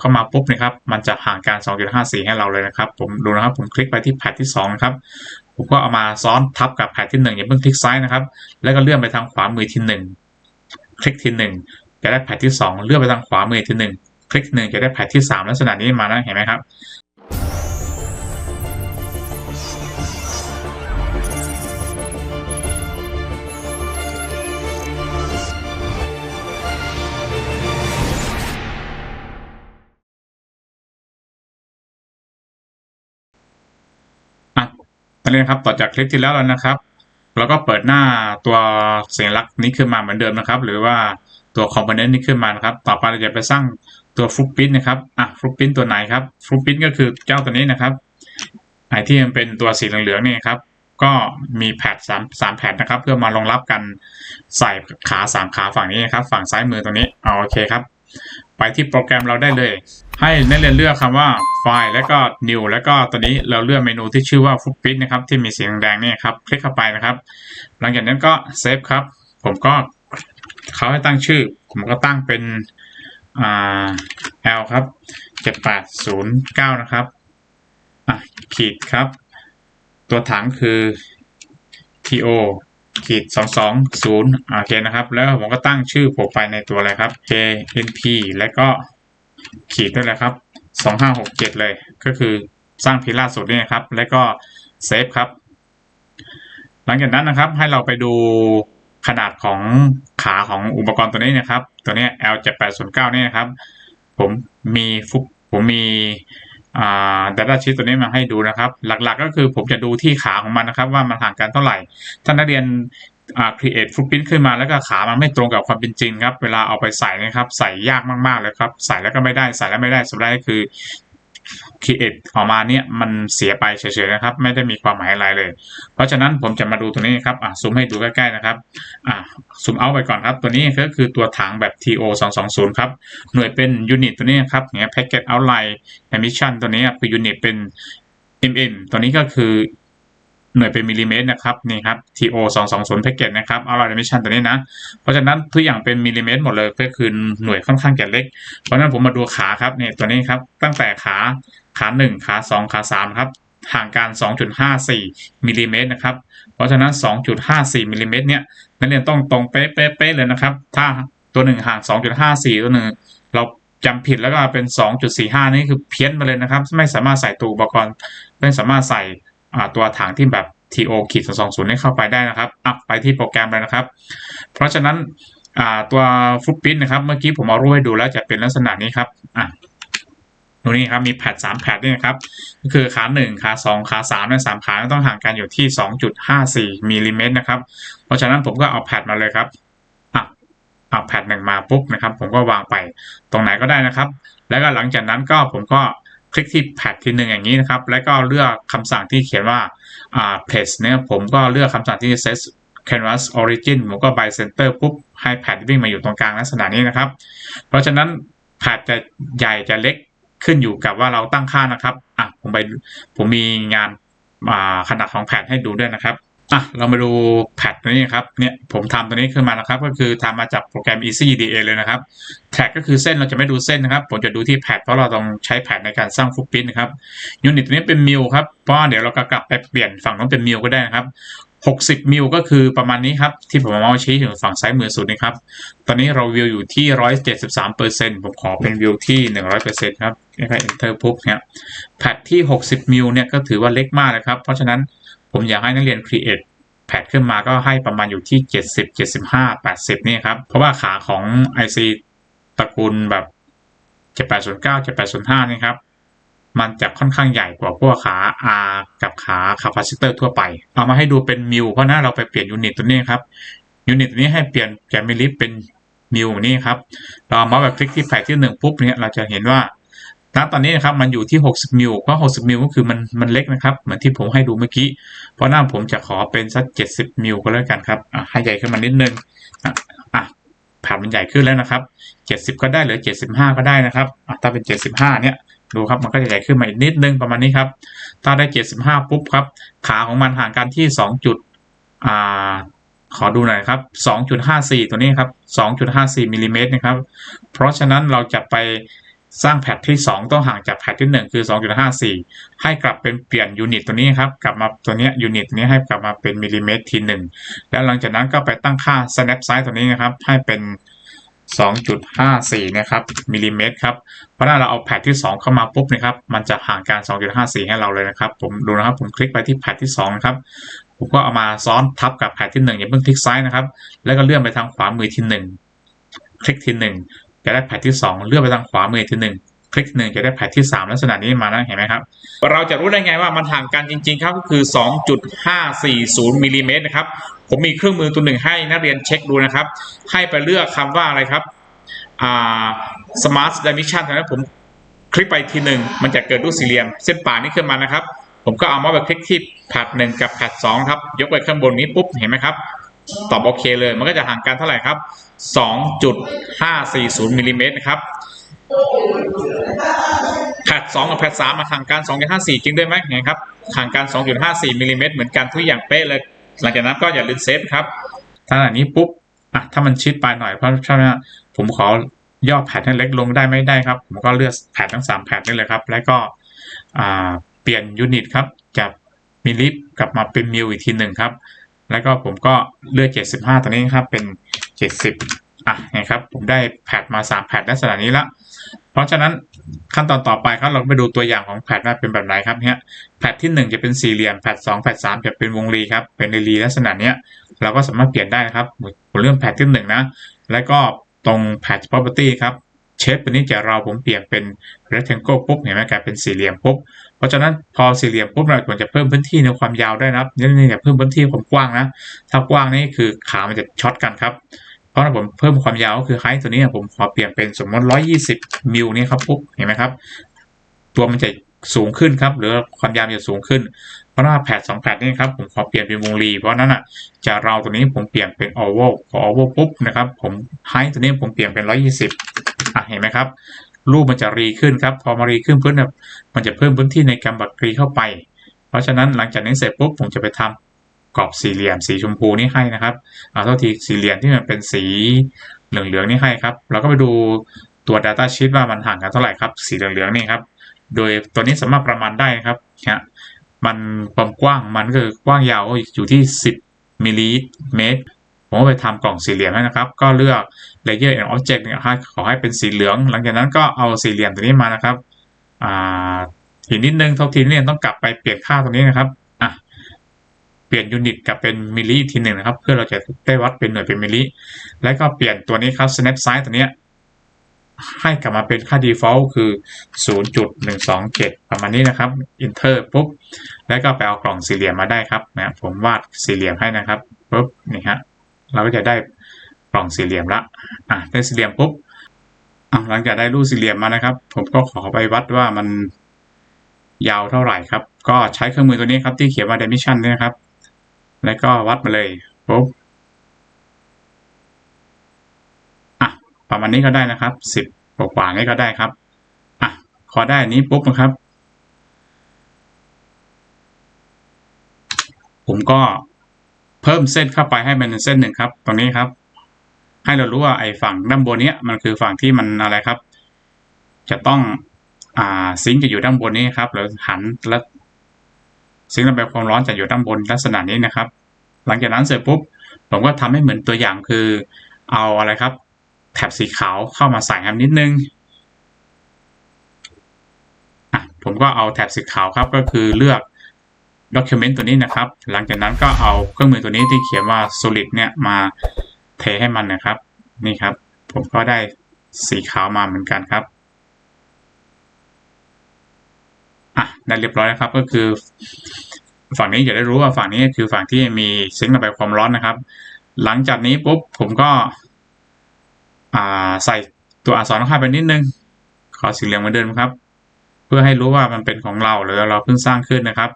เข้ามาปุ๊บนะครับ มันจะห่างการ 2.54 ให้เราเลยนะครับ ผมดูนะครับ ผมคลิกไปที่แพทที่2นะครับ ผมก็เอามาซ้อนทับกับแพทที่1อย่าเพิ่งคลิกซ้ายนะครับ แล้วก็เลื่อนไปทางขวามือที่ 1 คลิกที่ 1 จะได้แพทที่ 2 เลื่อนไปทางขวามือที่ 1 คลิกหนึ่งจะได้แพทที่3ลักษณะนี้มาแล้วเห็นไหมครับ ตอนนี้ครับต่อจากคลิปที่แล้วแล้วนะครับ เราก็เปิดหน้าตัวสัญลักษณ์นี้ขึ้นมาเหมือนเดิมนะครับ หรือว่าตัวคอมโพเนนต์นี้ขึ้นมานะครับ ต่อไปเราจะไปสร้างตัวฟลุปปิ้นนะครับอะฟลุปปิ้นตัวไหนครับฟลุปปิ้นก็คือเจ้าตัวนี้นะครับไอที่มันเป็นตัวสีเหลืองๆนี่ครับก็มีแพดสามสามแพดนะครับ เพื่อมารองรับกันใส่ขาสามขาฝั่งนี้นะครับ ฝั่งซ้ายมือตรงนี้เอาโอเคครับ ไปที่โปรแกรมเราได้เลย ให้นักเรียนเลือกคำว่าไฟล์แล้วก็ new แล้วก็ตัวนี้เราเลือกเมนูที่ชื่อว่า footprint นะครับที่มีสีแดงๆนี่ครับคลิกเข้าไปนะครับ หลังจากนั้นก็เซฟครับ ผมก็เขาให้ตั้งชื่อ ผมก็ตั้งเป็นอ่า L ครับ7809นะครับอะขีดครับ ตัวถังคือ TO ขีดสองสองศูนย์โอเคนะครับ แล้วผมก็ตั้งชื่อผมไปในตัวอะไรครับ KNP แล้วก็ขีดด้วยเลยครับสองห้าหกเจ็ดเลย ก็คือสร้างพีล่าสุดนี่นะครับ แล้วก็เซฟครับ หลังจากนั้นนะครับให้เราไปดูขนาดของขาของอุปกรณ์ตัวนี้นะครับ ตัวนี้ L 7 8 0 9 นี่นะครับ ผมมีฟุกผมมี ดัตต้าชีตตัวนี้มาให้ดูนะครับ หลักๆก็คือผมจะดูที่ขาของมันนะครับ ว่ามันห่างกันเท่าไหร่ ถ้านักเรียนอ่า create footprint ขึ้นมาแล้วก็ขามันไม่ตรงกับความเป็นจริงครับ เวลาเอาไปใส่นะครับ ใส่ยากมากๆเลยครับ ใส่แล้วก็ไม่ได้ ใส่แล้วไม่ได้สุดท้ายคือ create ออกมาเนี่ยมันเสียไปเฉยๆนะครับ ไม่ได้มีความหมายอะไรเลย เพราะฉะนั้นผมจะมาดูตัวนี้ครับอะซูมให้ดูใกล้ๆนะครับอะซูมเอาไปก่อนครับ ตัวนี้ก็คือตัวถังแบบ TO 220ครับหน่วยเป็นยูนิตตัวนี้ครับเนี่ย packet outline emission ตัวนี้คือยูนิตเป็น mm ตัวนี้ก็คือ หน่วยเป็นมิลลิเมตรนะครับนี่ครับ TO 220 packet นะครับ outline emission ตัวนี้นะ เพราะฉะนั้นทุกอย่างเป็นมิลลิเมตรหมดเลยก็คือหน่วยค่อนข้างจะเล็ก เพราะฉะนั้นผมมาดูขาครับเนี่ยตัวนี้ครับตั้งแต่ขาขา 1 ขา 2 ขา 3 ครับห่างกัน 2.54มิลลิเมตรนะครับ เพราะฉะนั้น 2.54มิลลิเมตรเนี่ยนักเรียนต้องตรงเป๊ะๆเลยนะครับ ถ้าตัวหนึ่งห่าง 2.54 ตัวหนึ่งเราจำผิดแล้วก็เป็น 2.45 นี่คือเพี้ยนมาเลยนะครับ ไม่สามารถใส่ตัวอุปกรณ์ไม่สามารถใส่ ตัวถังที่แบบ TO ขีด220ให้เข้าไปได้นะครับอะไปที่โปรแกรมเลยนะครับ เพราะฉะนั้นตัวฟุตพิ้นนะครับ เมื่อกี้ผมเอารูปให้ดูแล้วจะเป็นลักษณะนี้ครับอะตรงนี้ครับมีแพดสามแพดนี่นะครับก็คือขาหนึ่งขาสองขาสามและสามขาต้องห่างกันอยู่ที่สองจุดห้าสี่มิลลิเมตรนะครับ เพราะฉะนั้นผมก็เอาแพดมาเลยครับอะเอาแพดหนึ่งมาปุ๊บนะครับ ผมก็วางไปตรงไหนก็ได้นะครับ แล้วก็หลังจากนั้นก็ผมก็ คลิกที่แพดทีหนึ่งอย่างนี้นะครับ แล้วก็เลือกคำสั่งที่เขียนว่าอ่า place เนี่ยผมก็เลือกคำสั่งที่ set canvas origin ผมก็ by center ปุ๊บให้แพดวิ่งมาอยู่ตรงกลางลักษณะนี้นะครับ เพราะฉะนั้นแพดจะใหญ่จะเล็กขึ้นอยู่กับว่าเราตั้งค่านะครับ อะ ผมไป ผมมีงานขนาดของแพดให้ดูด้วยนะครับ อะเรามาดูแพดตัวนี้ครับเนี่ยผมทำตัวนี้ขึ้นมานะครับ ก็คือทำมาจากโปรแกรม EasyDA เลยนะครับแท็กก็คือเส้นเราจะไม่ดูเส้นนะครับ ผมจะดูที่แพดเพราะเราต้องใช้แพดในการสร้างฟุตพิ้นนะครับยูนิตตัวนี้เป็นมิลครับเพราะเดี๋ยวเรากลับไปเปลี่ยนฝั่งนั้นเป็นมิลก็ได้นะครับ60 มิลก็คือประมาณนี้ครับ ที่ผมเอาชี้ถึงฝั่งซ้ายมือสุดนี่ครับ ตอนนี้เราวิวอยู่ที่ 173เปอร์เซ็นต์ผมขอเป็นวิวที่ 100เปอร์เซ็นต์ครับแล้วก็ enter ปุ๊บเนี่ยแพดที่ 60 มิลเนี่ยก็ถือว่าเล็กมากเลยครับ เพราะฉะนั้น ผมอยากให้นักเรียน create แพดขึ้นมาก็ให้ประมาณอยู่ที่ 70 75 80 นี่ครับ เพราะว่าขาของ IC ตระกูลแบบ 7809 7805 นี่ครับ มันจะค่อนข้างใหญ่กว่าพวกขา R กับขาคาปาซิเตอร์ทั่วไป เอามาให้ดูเป็นมิลเพราะนั้นเราไปเปลี่ยนยูนิตตัวนี้ครับ ยูนิตตัวนี้ให้เปลี่ยนจากมิลลิเป็นมิลนี่ครับ เรามาแบบคลิกที่แผกที่หนึ่งปุ๊บเนี่ยเราจะเห็นว่า ณตอนนี้นะครับมันอยู่ที่ 60มิลเพราะ60มิลก็คือมันมันเล็กนะครับ เหมือนที่ผมให้ดูเมื่อกี้ เพราะหน้าผมจะขอเป็นสัก 70มิลก็แล้วกันครับอะให้ใหญ่ขึ้นมานิดนึงอะอะผ่านมันใหญ่ขึ้นแล้วนะครับ 70 ก็ได้หรือ 75 ก็ได้นะครับอะถ้าเป็น 75 เนี่ยดูครับมันก็จะใหญ่ขึ้นมาอีกนิดนึงประมาณนี้ครับถ้าได้ 75 ปุ๊บครับ ขาของมันห่างกันที่ 2 จุดอ่าขอดูหน่อยครับ 2.54 ตัวนี้ครับ 2.54มิลลิเมตรนะครับ เพราะฉะนั้นเราจะไป สร้างแพทที่ 2 ต้องห่างจากแพทที่ 1 คือ 2.54 ให้กลับเป็นเปลี่ยนยูนิตตัวนี้ครับ กลับมาตัวนี้ยูนิตนี้ให้กลับมาเป็นมิลลิเมตรทีหนึ่งแล้วหลังจากนั้นก็ไปตั้งค่า snap size ตัวนี้นะครับ ให้เป็น 2.54 นะครับมิลลิเมตรครับ เพราะถ้าเราเอาแพทที่ 2 เข้ามาปุ๊บนะครับ มันจะห่างการ 2.54 ให้เราเลยนะครับ ผมดูนะครับ ผมคลิกไปที่แพทที่2นะครับผมก็เอามาซ้อนทับกับแพทที่1อย่าเพิ่งคลิกซ้ายนะครับ แล้วก็เลื่อนไปทางขวามือที่ 1 คลิกที่ 1 จะได้แพทที่ 2 เลื่อนไปทางขวามือที่1คลิกหนึ่งจะได้แพทที่ 3 ลักษณะนี้มาแล้วเห็นไหมครับ เราจะรู้ได้ไงว่ามันห่างกันจริง ๆ ครับก็คือ 2.540มิลลิเมตรนะครับ ผมมีเครื่องมือตัวหนึ่งให้นักเรียนเช็คดูนะครับ ให้ไปเลือกคำว่าอะไรครับอ่า smart dimension นะผมคลิกไปทีหนึ่งมันจะเกิดรูปสี่เหลี่ยม เส้นป่านี้ขึ้นมานะครับ ผมก็เอาเมาส์ไปคลิกที่แพทหนึ่งกับแพทสองครับ ยกไปข้างบนนี้ปุ๊บเห็นไหมครับ ตอบโอเคเลย มันก็จะห่างกันเท่าไหร่ครับ 2.540มิลลิเมตรนะครับแพท2กับแพท3มาห่างกัน2.54 จริงด้วยไหมไงครับห่างกัน 2.54มิลลิเมตรเหมือนกันทุกอย่างเป๊ะเลย หลังจากนั้นก็อย่าลืมเซฟครับถ้าอันนี้ปุ๊บอะถ้ามันชิดไปหน่อยเพราะใช่ไหมผมขอย่อแพทให้เล็กลงได้ไม่ได้ครับ ผมก็เลือกแพททั้ง 3 แพทได้เลยครับ แล้วก็เปลี่ยนยูนิตครับจากมิลลิกลับมาเป็นมิลอีกทีหนึ่งครับ แล้วก็ผมก็เลือก 75 ตัวนี้ครับเป็น 70อะนะครับผมได้แพทมา3แพทลักษณะนี้ละเพราะฉะนั้นขั้นตอนต่อไปครับเราไปดูตัวอย่างของแพทว่าเป็นแบบไหนครับเนี่ยแพทที่ 1 จะเป็นสี่เหลี่ยมแพท2แพท3จะเป็นวงรีครับเป็นรีลักษณะเนี้ยเราก็สามารถเปลี่ยนได้นะครับผมเลือกแพทที่1นะแล้วก็ตรงแพท property ครับ เชฟตัวนี้จะเราผมเปลี่ยนเป็น rectangle ปุ๊บเห็นไหมกลายเป็นสี่เหลี่ยมปุ๊บเพราะฉะนั้นพอสี่เหลี่ยมปุ๊บเราควรจะเพิ่มพื้นที่ในความยาวได้นะครับนี่นี่อย่าเพิ่มพื้นที่ความกว้างนะถ้ากว้างนี่คือขามันจะช็อตกันครับเพราะถ้าผมเพิ่มความยาวก็คือไฮตัวนี้ผมขอเปลี่ยนเป็นสมมติ 120มิลนี่ครับปุ๊บเห็นไหมครับ ตัวมันจะสูงขึ้นครับหรือความยาวจะสูงขึ้น เพราะว่าแพดสองแพดนี่ครับผมขอเปลี่ยนเป็นวงรีเพราะนั้นอะจะเราตัวนี้ผมเปลี่ยนเป็น oval พอ oval ปุ๊บนะครับผมไฮตัวนี้ผมเปลี่ยนเป็น 120อะ เห็นไหมครับ รูปมันจะรีขึ้นครับ พอมารีขึ้นพื้นเนี่ยมันจะเพิ่มพื้นที่ในการบัตรีเข้าไป เพราะฉะนั้นหลังจากนี้เสร็จปุ๊บผมจะไปทำกรอบสี่เหลี่ยมสีชมพูนี่ให้นะครับเอาเท่าทีสี่เหลี่ยมที่มันเป็นสีเหลืองๆนี่ให้ครับ เราก็ไปดูตัว Data Sheet ว่ามันห่างกันเท่าไหร่ครับ สีเหลืองๆนี่ครับ โดยตัวนี้สามารถประมาณได้นะครับเนี่ยมันความกว้างมันก็คือกว้างยาวอยู่ที่ 10มิลลิเมตร ผมก็ไปทำกล่องสี่เหลี่ยมให้นะครับ ก็เลือก layer and object เนี่ยให้ขอให้เป็นสีเหลือง หลังจากนั้นก็เอาสี่เหลี่ยมตัวนี้มานะครับอ่าอีกนิดนึงทุกทีนี่ต้องกลับไปเปลี่ยนค่าตรงนี้นะครับอะเปลี่ยนยูนิตกลับเป็นมิลลิทีหนึ่งนะครับ เพื่อเราจะได้วัดเป็นหน่วยเป็นมิลลิแล้วก็เปลี่ยนตัวนี้ครับ snap size ตัวเนี้ยให้กลับมาเป็นค่า default คือ 0.127 ประมาณนี้นะครับ enter ปุ๊บ แล้วก็ไปเอากล่องสี่เหลี่ยมมาได้ครับนะผมวาดสี่เหลี่ยมให้นะครับปุ๊บนี่ฮะ เราก็จะได้กล่องสี่เหลี่ยมละอะได้สี่เหลี่ยมปุ๊บหลังจากได้รูปสี่เหลี่ยมมานะครับ ผมก็ขอไปวัดว่ามันยาวเท่าไหร่ครับ ก็ใช้เครื่องมือตัวนี้ครับ ที่เขียนว่า dimension นี่นะครับ แล้วก็วัดมาเลยปุ๊บอะประมาณนี้ก็ได้นะครับสิบกว่าๆนี้ก็ได้ครับอะพอได้นี้ปุ๊บนะครับ ผมก็ พิ่มเส้นเข้าไปให้มันเป็นเส้นหนึ่งครับ ตรงนี้ครับ ให้เรารู้ว่าไอ้ฝั่งด้านบนเนี้ยมันคือฝั่งที่มันอะไรครับ จะต้องอ่าซิงจะอยู่ด้านบนนี้ครับแล้วหันแล้วซิงระบายความร้อนจะอยู่ด้านบนลักษณะนี้นะครับ หลังจากนั้นเสร็จปุ๊บผมก็ทำให้เหมือนตัวอย่างคือ เอาอะไรครับ แถบสีขาวเข้ามาใส่ครับนิดนึงอะผมก็เอาแถบสีขาวครับก็คือเลือก document ตัวนี้นะครับ หลังจากนั้นก็เอาเครื่องมือตัวนี้ที่เขียนว่า solid เนี่ยมาเทให้มันนะครับ นี่ครับ ผมก็ได้สีขาวมาเหมือนกันครับอะได้เรียบร้อยแล้วครับ ก็คือ ฝั่งนี้จะได้รู้ว่าฝั่งนี้คือฝั่งที่มีซิงค์ระบายความร้อนนะครับ หลังจากนี้ปุ๊บผมก็ใส่ตัวอักษรเข้าไปนิดนึง ขอสีเหลืองเหมือนเดิมครับ เพื่อให้รู้ว่ามันเป็นของเราหรือเราเพิ่งสร้างขึ้นนะครับ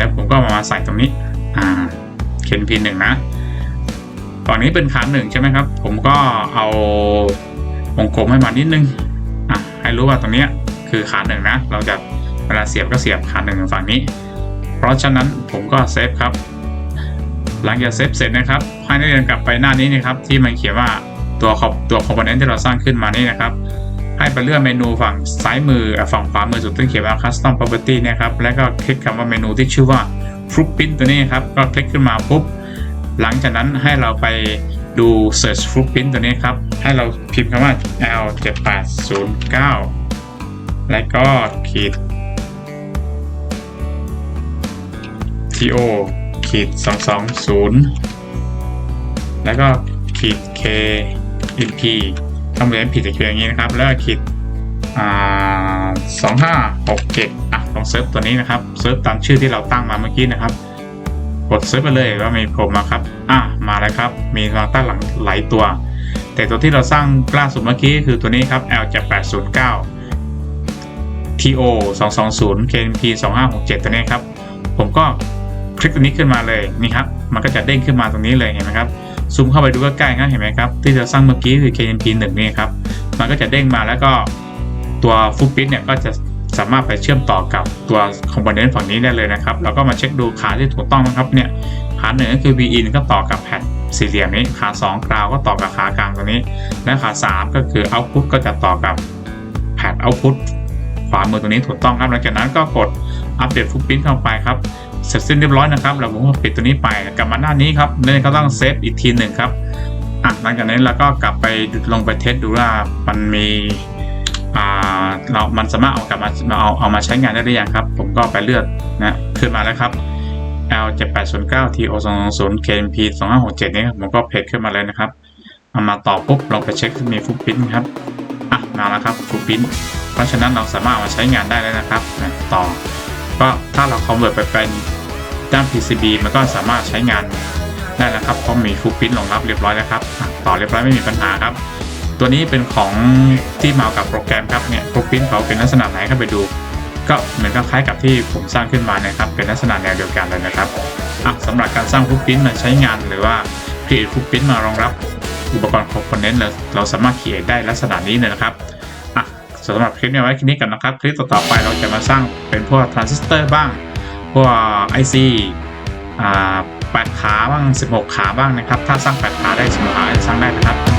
แล้วผมก็มาใส่ตรงนี้ อ่า เขียนพินหนึ่งนะฝั่งนี้เป็นขาหนึ่งใช่ไหมครับ ผมก็เอาวงกลมให้มานิดนึง อะ ให้รู้ว่าตรงนี้คือขาหนึ่งนะ เราจะเวลาเสียบก็เสียบขาหนึ่งฝั่งนี้ เพราะฉะนั้นผมก็เซฟครับ หลังจากเซฟเสร็จนะครับ ให้นักเรียนกลับไปหน้านี้นะครับ ที่มันเขียนว่าตัวคอมตัวคอมโพเนนต์ที่เราสร้างขึ้นมานี่นะครับ ให้ไปเลือกเมนูฝั่งซ้ายมือฝั่งขวามือสุดที่เขียนว่า custom property นะครับ แล้วก็คลิกคำว่าเมนูที่ชื่อว่า footprint ตัวนี้ครับ ก็คลิกขึ้นมาปุ๊บ หลังจากนั้นให้เราไปดู search footprint ตัวนี้ครับ ให้เราพิมพ์คำว่า l 7 8 0 9 แล้วก็ขีด to ขีด220 แล้วก็ขีด k np ต้องเรียนผิดจะเขียนอย่างนี้นะครับ แล้วขีดสองห้าหกเจ็ดอะลองเซิร์ชตัวนี้นะครับเซิร์ชตามชื่อที่เราตั้งมาเมื่อกี้นะครับ กดเซิร์ชไปเลยว่ามีผมมาครับอะมาแล้วครับ มีมาตั้งหลังหลายตัว แต่ตัวที่เราสร้างล่าสุดเมื่อกี้คือตัวนี้ครับ L 8 8 0 9 TO 220 KNP 2567 ตัวนี้ครับ ผมก็คลิกตัวนี้ขึ้นมาเลยนี่ครับ มันก็จะเด้งขึ้นมาตรงนี้เลยเห็นไหมครับ ซูมเข้าไปดูใกล้ๆครับเห็นไหมครับ ที่เราสร้างเมื่อกี้คือ KNP 1นี่ครับ มันก็จะเด้งมาแล้วก็ตัวฟุตพิ t เนี่ยก็จะสามารถไปเชื่อมต่อกับตัวคอมโพเนนต์ฝั่งนี้ได้เลยนะครับแล้วก็มาเช็คดูขาที่ถูกต้องนะครับเนี่ยขาหนึ่งก็คือ VIN ก็ต่อกับแพดสี่เหลี่ยมนี้ ขา2กราวก็ต่อกับขากลางตัวนี้ และขา 3 ก็คือ Output ก็จะต่อกับแพด Output ขวามือตรงนี้ถูกต้องครับ หลังจากนั้นก็กดอัปเดตฟุตพิ t เข้าไปครับ เสร็จสิ้นเรียบร้อยนะครับ เราผมก็ปิดตัวนี้ไปกลับมาหน้านี้ครับเนี่ยก็ต้องเซฟอีกทีหนึ่งครับอะหลังจากนั้นเราก็กลับไปลงไปเทสดูว่ามันมีอ่าเรา มันสามารถเอากลับมาเอาเอามาใช้งานได้หรือยังครับ ผมก็ไปเลือกนะขึ้นมาแล้วครับ L 7 8 0 9 TO 2 2 0 KMP 2 5 6 7นี่ครับผมก็เพจขึ้นมาเลยนะครับเอามาต่อปุ๊บลองไปเช็คมีฟุตพิ้นครับอะมาแล้วครับฟุตพิ้นเพราะฉะนั้นเราสามารถเอามาใช้งานได้แล้วนะครับนะต่อก็ถ้าเรา convert ไปเป็น ด้าน PCB มันก็สามารถใช้งานได้แล้วครับเพราะมีฟุตพิ้นรองรับเรียบร้อยแล้วครับต่อเรียบร้อยไม่มีปัญหาครับ ตัวนี้เป็นของที่มากับโปรแกรมครับเนี่ยฟุตพิ้นเขาเป็นลักษณะไหนเข้าไปดู ก็เหมือนกับคล้ายกับที่ผมสร้างขึ้นมานะครับ เป็นลักษณะแนวเดียวกันเลยนะครับอะสำหรับการสร้างฟุตพิ้นมาใช้งานหรือว่า create ฟุตพิ้นมารองรับอุปกรณ์ component เราเราสามารถ create ได้ลักษณะนี้เลยนะครับสำหรับคลิปนี้ไว้แค่นี้กันนะครับ คลิปต่อๆไปเราจะมาสร้างเป็นพวกทรานซิสเตอร์บ้าง พวก IC อ่า8ขาบ้าง 16 ขาบ้างนะครับ ถ้าสร้าง 8 ขาได้16ขาจะสร้างได้นะครับ